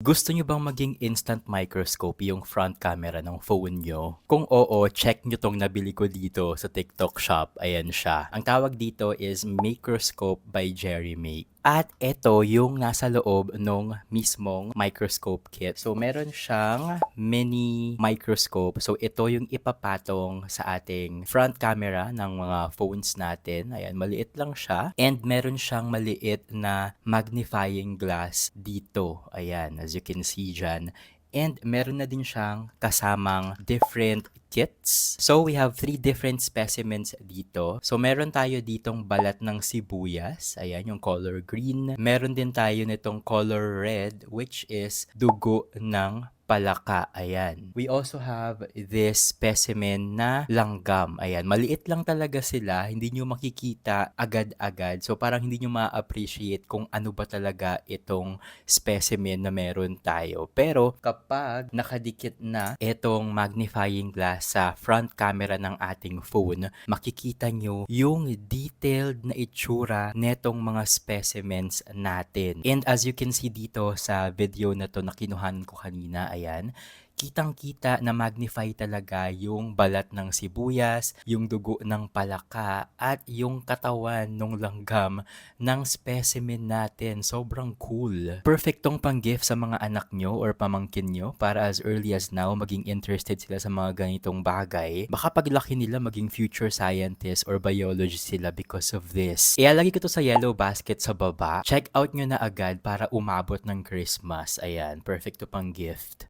Gusto nyo bang maging instant microscope yung front camera ng phone nyo? Kung oo, check nyo tong nabili ko dito sa TikTok shop. Ayan siya. Ang tawag dito is Microscope by Jerry Make. At ito yung nasa loob nung mismong microscope kit. So meron siyang mini microscope. So ito yung ipapatong sa ating front camera ng mga phones natin. Ayan, maliit lang siya. And meron siyang maliit na magnifying glass dito. Ayan, as you can see dyan. And meron na din siyang kasamang different kits. So we have three different specimens dito. So meron tayo ditong balat ng sibuyas. Ayan, yung color green. Meron din tayo nitong color red which is dugo ng palaka. Ayan. We also have this specimen na langgam. Ayan. Maliit lang talaga sila. Hindi nyo makikita agad-agad. So parang hindi nyo ma-appreciate kung ano ba talaga itong specimen na meron tayo. Pero kapag nakadikit na itong magnifying glass sa front camera ng ating phone, makikita nyo yung detailed na itsura netong mga specimens natin. And as you can see dito sa video na to na kinuhan ko kanina, ayan, kitang-kita na magnify talaga yung balat ng sibuyas, yung dugo ng palaka, at yung katawan ng langgam ng specimen natin. Sobrang cool. Perfectong pang-gift sa mga anak nyo or pamangkin nyo para as early as now maging interested sila sa mga ganitong bagay. Baka paglaki nila maging future scientist or biologist sila because of this. Ialagay ko to sa yellow basket sa baba. Check out nyo na agad para umabot ng Christmas. Ayan, perfect to pang gift.